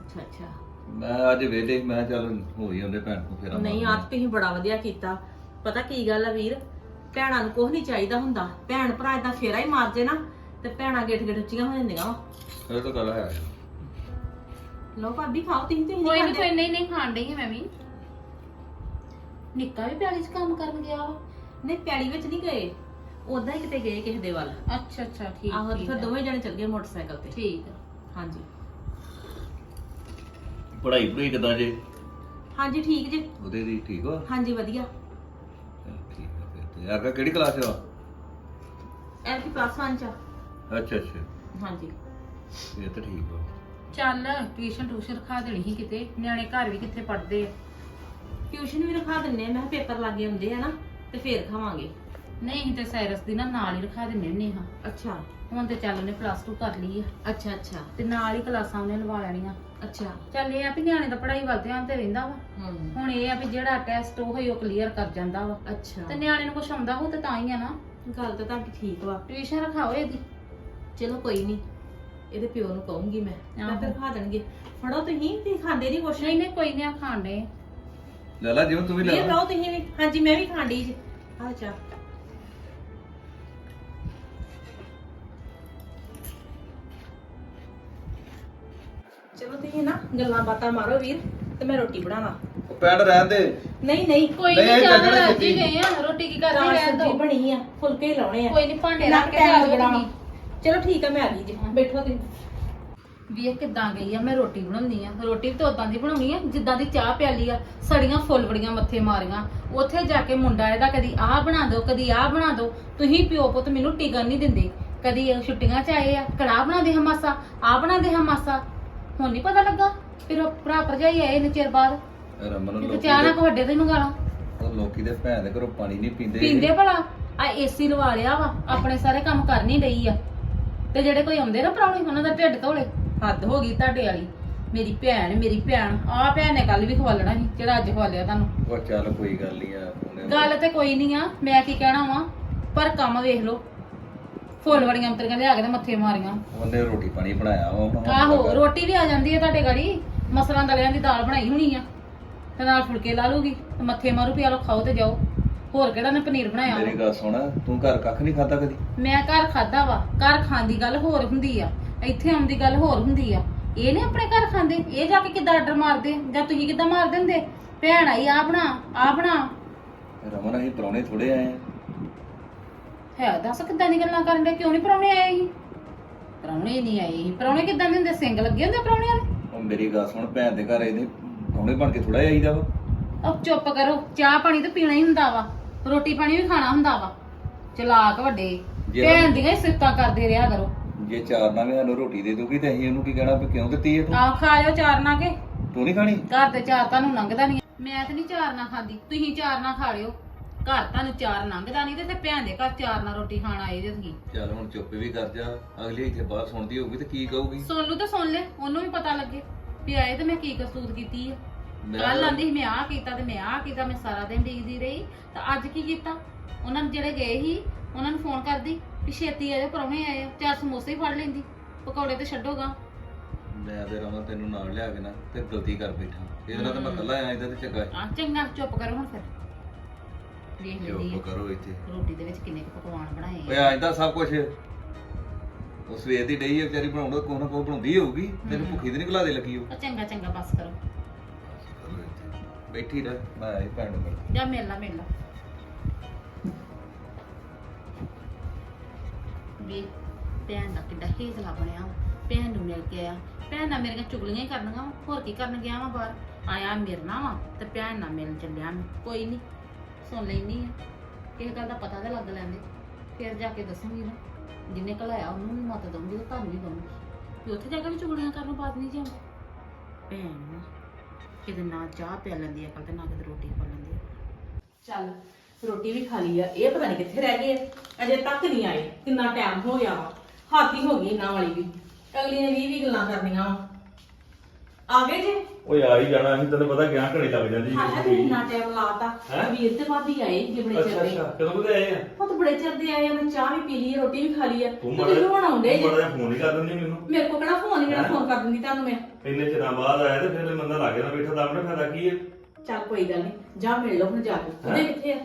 Speaker 4: ਅੱਛਾ ਅੱਛਾ।
Speaker 3: ਮੈਂ ਅੱਜ ਵੇਲੇ ਮੈਂ ਕਿਹਾ ਚੱਲ ਹੋ ਹੀ ਆਉਂਦੇ ਭੈਣ ਕੋ ਫੇਰ
Speaker 4: ਨਹੀਂ ਆਪ ਤੁਸੀਂ ਬੜਾ ਵਧੀਆ ਕੀਤਾ। ਪਤਾ ਕੀ ਗੱਲ ਆ ਵੀਰ? ਭੈਣਾਂ ਨੂੰ ਕੁਝ ਨਹੀਂ ਚਾਹੀਦਾ ਹੁੰਦਾ। ਭੈਣ ਭਰਾ ਇਦਾਂ ਫੇਰਾ ਹੀ ਮਾਰ ਜੇ ਨਾ ਤੇ ਭੈਣਾਂ ਗਿੱਠ ਗਿੱਠ ਉੱਚੀਆਂ ਹੋ ਜਾਂਦੀਆਂ ਵਾ।
Speaker 3: ਇਹ ਤਾਂ ਗੱਲ ਹੈ।
Speaker 4: ਲਓ ਭਾਬੀ ਖਾਓ ਤੁਸੀਂ ਤੁਸੀਂ
Speaker 1: ਕੋਈ
Speaker 4: ਨਹੀਂ
Speaker 1: ਕੋਈ ਨਹੀਂ ਨਹੀਂ ਖਾਣ ਡਈ ਹਾਂ ਮੈਂ ਵੀ। ਨਿੱਕਾ ਵੀ ਪਿਆਲੀ 'ਚ ਕੰਮ ਕਰਨ ਗਿਆ ਵਾ।
Speaker 4: ਨਹੀਂ ਪੈਲੀ ਵਿੱਚ ਨਹੀਂ ਗਏ। ਉਦਾਂ ਹੀ ਕਿਤੇ ਗਏ ਕਿਸੇ ਦੇ ਵੱਲ।
Speaker 1: ਅੱਛਾ ਅੱਛਾ ਠੀਕ
Speaker 4: ਆਹੋ ਤੇ
Speaker 1: ਠੀਕ
Speaker 4: ਫਿਰ
Speaker 1: ਆ।
Speaker 4: ਦੋਵੇਂ ਜਣੇ ਚੱਲ ਗਏ ਮੋਟਰਸਾਈਕਲ ਤੇ।
Speaker 1: ਠੀਕ ਆ।
Speaker 4: ਹਾਂਜੀ।
Speaker 3: ਪੜਾਈ ਪੜੂਈ ਕਿਦਾਂ ਜੇ?
Speaker 4: ਹਾਂਜੀ ਠੀਕ ਜੇ।
Speaker 3: ਉਹਦੇ ਦੀ ਠੀਕ ਵਾ?
Speaker 4: ਹਾਂਜੀ ਵਧੀਆ।
Speaker 3: ਚੱਲ ਠੀਕ ਆ ਫਿਰ ਤੇ। ਯਾਰ ਕਿਹੜੀ ਕਲਾਸ ਆ?
Speaker 4: ਐਲਪੀ ਪਲੱਸ 1 ਚ ਆ।
Speaker 3: ਅੱਛਾ ਅੱਛਾ।
Speaker 4: ਹਾਂਜੀ।
Speaker 3: ਇਹ ਤਾਂ ਠੀਕ ਵਾ।
Speaker 1: ਚੱਲ ਟਿਊਸ਼ਨ ਟਿਊਸ਼ਨ ਰਖਾ ਦੇਣੀ ਸੀ ਕਿਤੇ ਨਿਆਣੇ ਘਰ ਵੀ ਕਿੱਥੇ ਪੜਦੇ ਆ।
Speaker 4: ਟਿਊਸ਼ਨ ਵੀ ਰਖਾ ਦਿੰਨੇ ਆ ਮੈਂ ਕਿਹਾ ਪੇਪਰ ਲੱਗੇ ਹੁੰਦੇ ਆ ਨਾ ਤੇ ਫੇਰ ਖਾਵਾਂਗੇ
Speaker 1: ਨਹੀਂ ਅਸੀਂ ਤੇ ਸਾਇਰਸ ਦੀ ਨਾ ਨਾਲ ਹੀ ਰਖਾ ਦਿੰਨੇ ਹੁੰਨੇ ਹਾਂ।
Speaker 4: ਅੱਛਾ।
Speaker 1: ਹੁਣ ਤੇ ਚੱਲ ਉਹਨੇ ਪਲੱਸ 2 ਕਰ ਲਈ ਆ।
Speaker 4: ਅੱਛਾ ਅੱਛਾ।
Speaker 1: ਤੇ ਨਾਲ ਹੀ ਕਲਾਸਾਂ ਉਹਨੇ ਲਵਾ ਲੈਣੀਆਂ।
Speaker 4: ਅੱਛਾ।
Speaker 1: ਚੱਲ ਇਹ ਆ ਵੀ ਨਿਆਣੇ ਦਾ ਪੜ੍ਹਾਈ ਵੱਲ ਧਿਆਨ ਤੇ ਰਹਿੰਦਾ ਵਾ।
Speaker 4: ਹੂੰ।
Speaker 1: ਹੁਣ ਇਹ ਆ ਵੀ ਜਿਹੜਾ ਟੈਸਟ ਉਹ ਹੀ ਉਹ ਕਲੀਅਰ ਕਰ ਜਾਂਦਾ ਵਾ।
Speaker 4: ਅੱਛਾ।
Speaker 1: ਤੇ ਨਿਆਣੇ ਨੂੰ ਕੁਝ ਆਉਂਦਾ ਹੋ ਤੇ ਤਾਂ ਹੀ ਆ ਨਾ।
Speaker 4: ਗੱਲ ਤਾਂ ਤੁਹਾਡੀ ਠੀਕ ਵਾ।
Speaker 1: ਟਿਊਸ਼ਨ ਰਖਾਓ ਇਹਦੀ।
Speaker 4: ਚਲੋ ਕੋਈ ਨਹੀਂ ਇਹਦੇ ਪਿਓ ਨੂੰ ਕਹੂੰਗੀ ਮੈਂ। ਮੈਂ। ਫਿਰ ਖਾ ਦੇਣਗੇ ਫੜੋ ਤੁਸੀਂ ਤੁਸੀਂ ਖਾਂਦੇ ਨਹੀਂ ਕੁਛ।
Speaker 1: ਨਹੀਂ ਨਹੀਂ ਕੋਈ ਨਹੀਂ ਆ ਖਾਣ ਦੇ
Speaker 3: ਲੈ ਲੈ ਜਿਵੇਂ ਤੂੰ ਵੀ ਲੈ
Speaker 4: ਇਹ
Speaker 3: ਲਾ।
Speaker 4: ਲਓ ਤੁਸੀਂ ਵੀ। ਹਾਂਜੀ ਮੈਂ ਵੀ ਖਾਂਡੀ ਜੀ। ਆ ਚਾ ਚਲੋ ਤੁਸੀਂ ਨਾ ਗੱਲਾਂ ਬਾਤਾਂ ਮਾਰੋ ਵੀਰ ਤੇ ਮੈਂ ਰੋਟੀ ਬਣਾਵਾਂ।
Speaker 3: ਉਹ ਭੈਣ ਰਹਿਣ ਦੇ।
Speaker 4: ਨਹੀਂ ਨਹੀਂ।
Speaker 1: ਕੋਈ
Speaker 3: ਨਹੀਂ,
Speaker 1: ਨਹੀਂ
Speaker 3: ਇਹ
Speaker 1: ਰੱਜ
Speaker 3: ਛੇਤੀ।
Speaker 1: ਗਏ ਆ। ਰੋਟੀ ਕੀ ਕਰਨੀ
Speaker 4: ਦਾਲ
Speaker 1: ਰਹਿਣ
Speaker 4: ਸਬਜ਼ੀ
Speaker 1: ਦੋ
Speaker 4: ਬਣੀ ਆ ਫੁਲਕੇ ਹੀ ਲਾਉਣੇ ਆ।
Speaker 1: ਕੋਈ ਨਹੀਂ ਭਾਂਡੇ ਰੱਖ ਕੇ ਆ ਜਾਓ ਤੁਸੀਂ
Speaker 4: ਚਲੋ ਠੀਕ ਆ ਮੈਂ ਆ ਗਈ ਜੀ। ਬੈਠੋ ਤੁਸੀਂ।
Speaker 1: ਵੇਖ ਕਿੱਦਾਂ ਗਈ ਆ? ਮੈਂ ਰੋਟੀ ਬਣਾਉਣੀ ਆ। ਰੋਟੀ ਵੀ ਤਾਂ ਉਦਾਂ ਦੀ ਬਣਾਉਣੀ ਆ ਜਿੱਦਾਂ ਦੀ ਚਾਹ ਪਿਆਲੀ ਆ। ਸੜੀਆਂ ਫੁੱਲ ਬੜੀਆਂ ਮੱਥੇ ਮਾਰੀਆਂ। ਉੱਥੇ ਜਾ ਕੇ ਮੁੰਡਾ ਇਹਦਾ ਕਦੀ ਆਹ ਬਣਾ ਦਿਓ ਕਦੀ ਆਹ ਬਣਾ ਦਿਓ। ਤੁਸੀਂ ਪਿਓ ਪੁੱਤ ਮੈਨੂੰ ਟਿਕਣ ਨਹੀਂ ਦਿੰਦੇ। ਕਦੀ ਇਹ ਛੁੱਟੀਆਂ ਚ ਆਏ ਆ ਕੜਾਹ ਬਣਾਦੇ ਹਾਂ ਮਾਸਾ ਆਹ ਬਣਾਦੇ ਹਾਂ ਮਾਸਾ। ਹੁਣ ਨਹੀਂ ਪਤਾ ਲੱਗਾ ਫਿਰ ਉਹ ਭਰਾ ਭਰਜਾਈ ਆਏ ਨੇ ਚਿਰ ਬਾਅਦ।
Speaker 3: ਰਮਨ ਨੂੰ
Speaker 1: ਤੇ
Speaker 3: ਲੋਕੀ
Speaker 1: ਚਾਹ ਨਾ
Speaker 3: ਦੇ-
Speaker 1: ਕੋ ਵੱਡੇ ਤੈਨੂੰ ਗਾਲਾਂ।
Speaker 3: ਉਹ ਲੋਕੀ ਦੇ ਭੈਣ ਦੇ ਘਰੋਂ ਪਾਣੀ ਨਹੀਂ ਪੀਂਦੇ।
Speaker 1: ਪੀਂਦੇ ਭਲਾ। ਆ ਏਸੀ ਲਵਾ ਲਿਆ ਵਾ ਆਪਣੇ ਸਾਰੇ ਕੰਮ ਕਰ ਨਹੀਂ ਰਹੀ ਆ। ਤੇ ਜਿਹੜੇ ਕੋਈ ਆਉਂਦੇ ਨਾ ਪ੍ਰਾਹੁਣੇ ਉਹਨਾਂ ਦਾ ਢਿੱਡ ਧੋਲੇ। ਹੱਦ ਹੋ ਗਈ ਤੁਹਾਡੇ ਵਾਲੀ। ਮੇਰੀ ਭੈਣ ਮੇਰੀ ਭੈਣ। ਆ ਭੈਣ ਨੇ ਕੱਲ ਵੀ ਖਵਾਲਣਾ ਸੀ ਜਿਹੜਾ ਅੱਜ ਖਵਾਲਿਆ ਤੁਹਾਨੂੰ।
Speaker 3: ਉਹ ਚੱਲ ਕੋਈ ਗੱਲ ਨਹੀਂ ਆ ਉਹਨੇ-
Speaker 1: ਗੱਲ ਤੇ ਕੋਈ ਨਹੀਂ ਆ ਮੈਂ ਕੀ ਕਹਿਣਾ ਵਾ ਪਰ ਕੰਮ ਵੇਖ ਲਓ। ਫੁੱਲ ਵੜੀਆਂ ਅੰਤਰੀਆਂ ਲਿਆ ਕੇ ਤੇ ਮੱਥੇ ਮਾਰੀਆਂ।
Speaker 3: ਉਹਨੇ ਰੋਟੀ ਪਾਣੀ ਬਣਾਇਆ ਵਾ ਹੁਣ
Speaker 1: ਆਹੋ ਰੋਟੀ ਵੀ ਆ ਜਾਂਦੀ ਹੈ ਤੁਹਾਡੇ ਗਾੜੀ ਮਸਰਾਂ ਦਲਿਆਂ ਦੀ ਦਾਲ ਬਣਾਈ ਹੋਣੀ ਆ। ਤੇ ਨਾਲ ਫੁਲਕੇ ਲਾ ਲੂਗੀ ਤੇ ਮੱਥੇ ਮਾਰੂ ਪਿਆ ਲੋ ਖਾਓ ਤੇ ਜਾਓ। ਹੋਰ ਕਿਹੜਾ ਨੇ ਪਨੀਰ ਬਣਾਇਆ ਵਾ?
Speaker 3: ਮੇਰੀ ਗੱਲ ਸੁਣ ਤੂੰ ਘਰ ਕੱਖ ਨਹੀਂ ਖਾਦਾ ਕਦੀ?
Speaker 1: ਮੈਂ ਘਰ ਖਾਦਾ ਵਾ ਘਰ ਖਾਣ ਦੀ ਗੱਲ ਹੋਰ ਹੁੰਦੀ ਆ। ਇੱਥੇ ਆਉਣ ਦੀ ਗੱਲ ਹੋਰ ਹੁੰਦੀ ਆ। ਇਹ ਨੇ ਆਪਣੇ ਘਰ ਖਾਂਦੇ ਇਹ ਜਾ ਕੇ ਕਿੱਦਾਂ ਆਰਡਰ ਮਾਰਦੇ? ਜਾਂ ਤੁਸੀਂ ਕਿੱਦਾਂ ਮਾਰ ਦਿੰਦੇ? ਭੈਣ ਆਈ ਆ ਬਣਾ ਆ ਬਣਾ।
Speaker 3: ਰਮਨ ਅਸੀਂ ਪਰੌਣੇ ਥੋੜੇ ਆਏ ਆ।
Speaker 1: ਹੈ ਦੱਸ ਕਿੱਦਾਂ ਦੀ ਗੱਲਾਂ ਕਰਨ ਦੇ ਕਿਉਂ ਨਹੀਂ ਪ੍ਰਾਹੁਣੇ ਆਏ ਸੀ? ਪ੍ਰਾਹੁਣੇ ਨਹੀਂ ਆਏ ਸੀ। ਪ੍ਰਾਹੁਣੇ ਕਿੱਦਾਂ ਦੇ ਹੁੰਦੇ? ਸਿੰਘ ਲੱਗੇ ਹੁੰਦੇ ਪ੍ਰਾਹੁਣਿਆਂ ਦੇ?
Speaker 3: ਉਹ ਮੇਰੀ ਗੱਲ ਸੁਣ ਭੈਣ ਦੇ ਘਰ ਇਹਦੇ ਪਰੌਣੇ ਬਣ ਕੇ ਥੋੜਾ ਆਈਦਾ ਵਾ।
Speaker 1: ਉਹ ਚੁੱਪ ਕਰੋ ਚਾਹ ਪਾਣੀ ਤਾਂ ਪੀਣਾ ਹੀ ਹੁੰਦਾ ਵਾ। ਰੋਟੀ ਪਾਣੀ ਵੀ ਖਾਣਾ ਹੁੰਦਾ ਵਾ। ਚਲਾਕ ਵੱਡੇ।
Speaker 3: ਜੇ-
Speaker 1: ਭੈਣ ਦੀਆਂ ਹੀ ਸਿਫਤਾਂ ਕਰਦੇ ਰਿਹਾ ਕਰੋ।
Speaker 3: ਜੇ ਚਾਰ ਨਾਲ ਵੀ ਸਾਨੂੰ ਰੋਟੀ ਦੇ ਦੂਗੀ ਤੇ ਅਸੀਂ ਉਹਨੂੰ ਕੀ ਕਹਿਣਾ ਵੀ ਕਿਉਂ ਦਿੱਤੀ ਹੈ ਤੂੰ?
Speaker 1: ਆਹ ਖਾਇਓ ਚਾਰ ਨਾ ਕੇ
Speaker 3: ਤੂੰ ਨਹੀਂ ਖਾਣੀ?
Speaker 1: ਘਰ ਤੇ ਚਾਰ ਤੁਹਾਨੂੰ ਲੰਘਦਾ ਨਹੀਂ। ਮੈਂ ਤੇ ਨਹੀਂ ਚਾਰ ਨਾ ਖਾਂਦੀ। ਤੁਸੀਂ ਚਾਰ ਨਾ ਖਾ ਲਿਓ। ਘਰ ਤੁਹਾਨੂੰ ਚਾਰ ਲੰਘਦਾ ਨਹੀਂ ਤੇ ਤੇ ਭੈਣ ਦੇ ਘਰ ਚਾਰ ਨਾ ਰੋਟੀ ਖਾਣ ਆਏ ਜੇ ਤੁਸੀਂ।
Speaker 3: ਚੱਲ ਹੁਣ ਚੁੱਪ ਵੀ ਕਰ ਜਾ। ਅਗਲੀ ਇੱਥੇ ਬਾਹਰ ਸੁਣਦੀ ਹੋਊਗੀ ਤੇ ਕੀ ਕਹੂਗੀ?
Speaker 1: ਲੂ ਤਾਂ ਸੁਣ ਲੈ। ਉਹਨੂੰ ਵੀ ਪਤਾ ਲੱਗੇ ਵੀ ਆਏ ਤੇ ਮੈਂ ਕੀ ਕਸੂਰ ਕੀਤੀ ਆ। ਕੱਲ ਆਂਦੀ ਸੀ ਮੈਂ ਆਹ ਕੀਤਾ ਤੇ ਮੈਂ ਆਹ ਕੀਤਾ ਮੈਂ ਸਾਰਾ ਦਿਨ ਡੀਕਦੀ ਰਹੀ। ਤਾਂ ਅੱਜ ਕੀ ਕੀਤਾ? ਉਹਨਾਂ ਨੂੰ ਜਿਹੜੇ ਗਏ ਸੀ ਉਹਨਾਂ ਨੂੰ ਫੋਨ ਕਰਦੀ ਵੀ ਛੇਤੀ ਆ ਜਾਓ ਪਰੌਣੇ ਆਏ ਆ ਚਾਰ ਸਮੋਸੇ ਹੀ ਫੜ ਲੈਂਦੀ। ਪਕੌੜੇ ਤੇ ਛੱਡੋਗਾ
Speaker 3: ਮੈਂ ਤੇ ਰਮਨ ਤੈਨੂੰ ਨਾਲ ਲਿਆ ਕੇ ਨਾ ਤੇ ਗਲਤੀ ਕਰ ਬੈਠਾ। ਇਹਦੇ ਨਾਲ ਤਾਂ ਮੈਂ ਇਕੱਲਾ ਆਇਆ ਇਹਦਾ ਤੇ ਚੰਗਾ
Speaker 1: ਆ ਚੰਗਾ ਚੁੱਪ ਕਰੋ ਹੁਣ ਫਿਰ। ਦੇਖ ਲੈਂਦੀ
Speaker 3: ਚੁੱਪ ਕਰੋ ਇੱਥੇ।
Speaker 1: ਰੋਟੀ ਦੇ ਵਿੱਚ ਕਿੰਨੇ ਕੁ ਪਕਵਾਨ ਬਣਾਏ
Speaker 3: ਓਏ
Speaker 1: ਆ
Speaker 3: ਅੱਜ ਦਾ ਸਭ ਕੁਝ ਉਹ ਸਵੇਰ ਦੀ ਡਈ ਹੈ ਵਿਚਾਰੀ ਬਣਾਉਣ ਕੋਈ ਨਾ ਕੋਈ ਬਣਾਉਂਦੀ ਹੋਊਗੀ। ਤੈਨੂੰ ਭੁੱਖੀ ਤੇ ਨਹੀਂ ਘਲਾ ਦੇ ਲੱਗੀ ਉਹ।
Speaker 1: ਆ ਚੰਗਾ ਚੰਗਾ ਬਸ ਕਰੋ।
Speaker 3: ਬੈਠੀ ਰਹਿ ਮੈਂ ਆਈ ਭੈਣ ਨੂੰ ਮਿਲ
Speaker 1: ਜਾ ਮਿਲ ਲਾ ਮਿਲ ਲਾ। ਵੀ ਭੈਣ ਦਾ ਕਿੱਡਾ ਹੇਜਲਾ ਬਣਿਆ ਵਾ। ਭੈਣ ਨੂੰ ਮਿਲ ਕੇ ਆਇਆ। ਭੈਣ ਨਾਲ ਮੇਰੀਆਂ ਚੁਗਲੀਆਂ ਹੀ ਕਰਨੀਆਂ ਵਾ। ਹੋਰ ਕੀ ਕਰਨ ਗਿਆ ਵਾ ਬਾਹਰ? ਆਇਆ ਮਿਰਨਾ ਵਾ ਤੇ ਭੈਣ ਨਾਲ ਮਿਲਣ ਚੱਲਿਆ ਮੈਂ। ਕੋਈ ਨਹੀਂ ਸੁਣ ਲੈਣੀ ਆ। ਕਿਸੇ ਗੱਲ ਦਾ ਪਤਾ ਤਾਂ ਲੱਗ ਲੈਂਦੇ। ਫਿਰ ਜਾ ਕੇ ਦੱਸੂਗੀ ਨਾ। ਜਿੰਨੇ ਘਲਾਇਆ ਉਹਨੂੰ ਵੀ ਮਤ ਦਊਂਗੀ ਤੇ ਤੁਹਾਨੂੰ ਵੀ ਦਊਂਗੀ। ਵੀ ਉੱਥੇ ਜਾ ਕੇ ਵੀ ਚੁਗਲੀਆਂ ਕਰਨ ਬਾਤ ਨਹੀਂ ਜਾਂਦੀ। ਭੈਣ ਨਾ ਕਿਤੇ ਨਾ ਚਾਹ ਪਿਆ ਲੈਂਦੀ ਆ ਕੱਲ ਤੇ ਨਾ ਕਿਤੇ ਰੋਟੀ ਖਾ ਲੈਂਦੀ ਆ।
Speaker 4: ਚੱਲ, ਰੋਟੀ ਵੀ ਖਾ ਲਈ ਆ, ਇਹ ਪਤਾ ਨਹੀਂ ਕਿੱਥੇ ਰਹਿ ਗਏ ਆ। ਅਜੇ ਤੱਕ ਨਹੀਂ ਆਏ, ਕਿੰਨਾ ਟਾਈਮ ਹੋ ਗਿਆ ਵਾ। ਹਾਥੀ ਹੋ ਗਈ ਇਹਨਾਂ ਵਾਲੀ ਵੀ। ਅਗਲੀ ਨੇ 20 20 ਗੱਲਾਂ ਕਰਨੀਆਂ ਵਾ। ਆ ਗਏ ਜੇ?
Speaker 3: ਓਏ ਆ ਹੀ ਜਾਣਾ ਅਸੀਂ ਤੈਨੂੰ ਪਤਾ ਗਿਆ ਘੜੀ ਲੱਗ ਜਾਂਦੀ
Speaker 4: ਹਾਂ ਤੇ ਇੰਨਾ ਟਾਈਮ ਲਾਤਾ।
Speaker 3: ਹੈਂ?
Speaker 4: ਵੀਰ ਤੇ ਭਾਬੀ ਆਏ ਜੇ ਬੜੇ
Speaker 3: ਅੱਛਾ
Speaker 4: ਦੇ।
Speaker 3: ਕਦੋਂ ਕਦੇ ਆਏ ਆ?
Speaker 4: ਉਹ ਤਾਂ ਬੜੇ ਚਿਰ ਦੇ ਆਏ ਆ ਮੈਂ ਚਾਹ ਵੀ ਪੀ ਲਈ ਆ, ਰੋਟੀ ਵੀ ਖਾ ਲਈ ਆ।
Speaker 3: ਤੂੰ
Speaker 4: ਤੇ ਤੁਸੀਂ ਹੁਣ ਆਉਂਦੇ
Speaker 3: ਤੂੰ
Speaker 4: ਜੇ।
Speaker 3: ਮਾੜਾ ਫੋਨ ਹੀ ਕਰ ਦਿੰਦੀ ਮੈਨੂੰ।
Speaker 4: ਮੇਰੇ ਕੋਲ ਕਿਹੜਾ ਫੋਨ ਹੀ ਜਿਹੜਾ
Speaker 3: ਹੈਂ?
Speaker 4: ਫੋਨ ਕਰ ਦਿੰਦੀ ਤੁਹਾਨੂੰ ਮੈਂ।
Speaker 3: ਇੰਨੇ ਚਿਰਾਂ ਬਾਅਦ ਆਇਆ ਤੇ ਫਿਰ ਬੰਦਾ ਲਾਗੇ ਨਾ ਬੈਠਾ ਦਾ ਆਪਣਾ ਫਾਇਦਾ ਕੀ ਹੈ
Speaker 4: ਚੱਲ ਕੋਈ ਗੱਲ ਨਹੀਂ ਜਾ ਮਿਲ ਲਓ ਹੁਣ ਜਾ ਕੇ। ਉਹਦੇ
Speaker 3: ਹੈਂ?
Speaker 4: ਕਿੱਥੇ ਆ?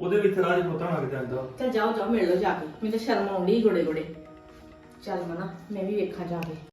Speaker 3: ਉਹਦੇ ਵਿੱਚ ਰਾਜ ਪੁੱਤਾਂ ਲੱਗ ਜਾਂਦਾ।
Speaker 4: ਚੱਲ ਜਾਓ ਜਾਓ ਮਿਲ ਲਓ ਜਾ ਕੇ। ਮੈਨੂੰ ਤਾਂ ਸ਼ਰਮ ਆਉਂਦੀ ਗੋੜੇ ਗੋੜੇ ਚੱਲ ਮਨਾ ਮੈਂ ਵੀ ਵੇਖਾਂ ਜਾ ਕੇ।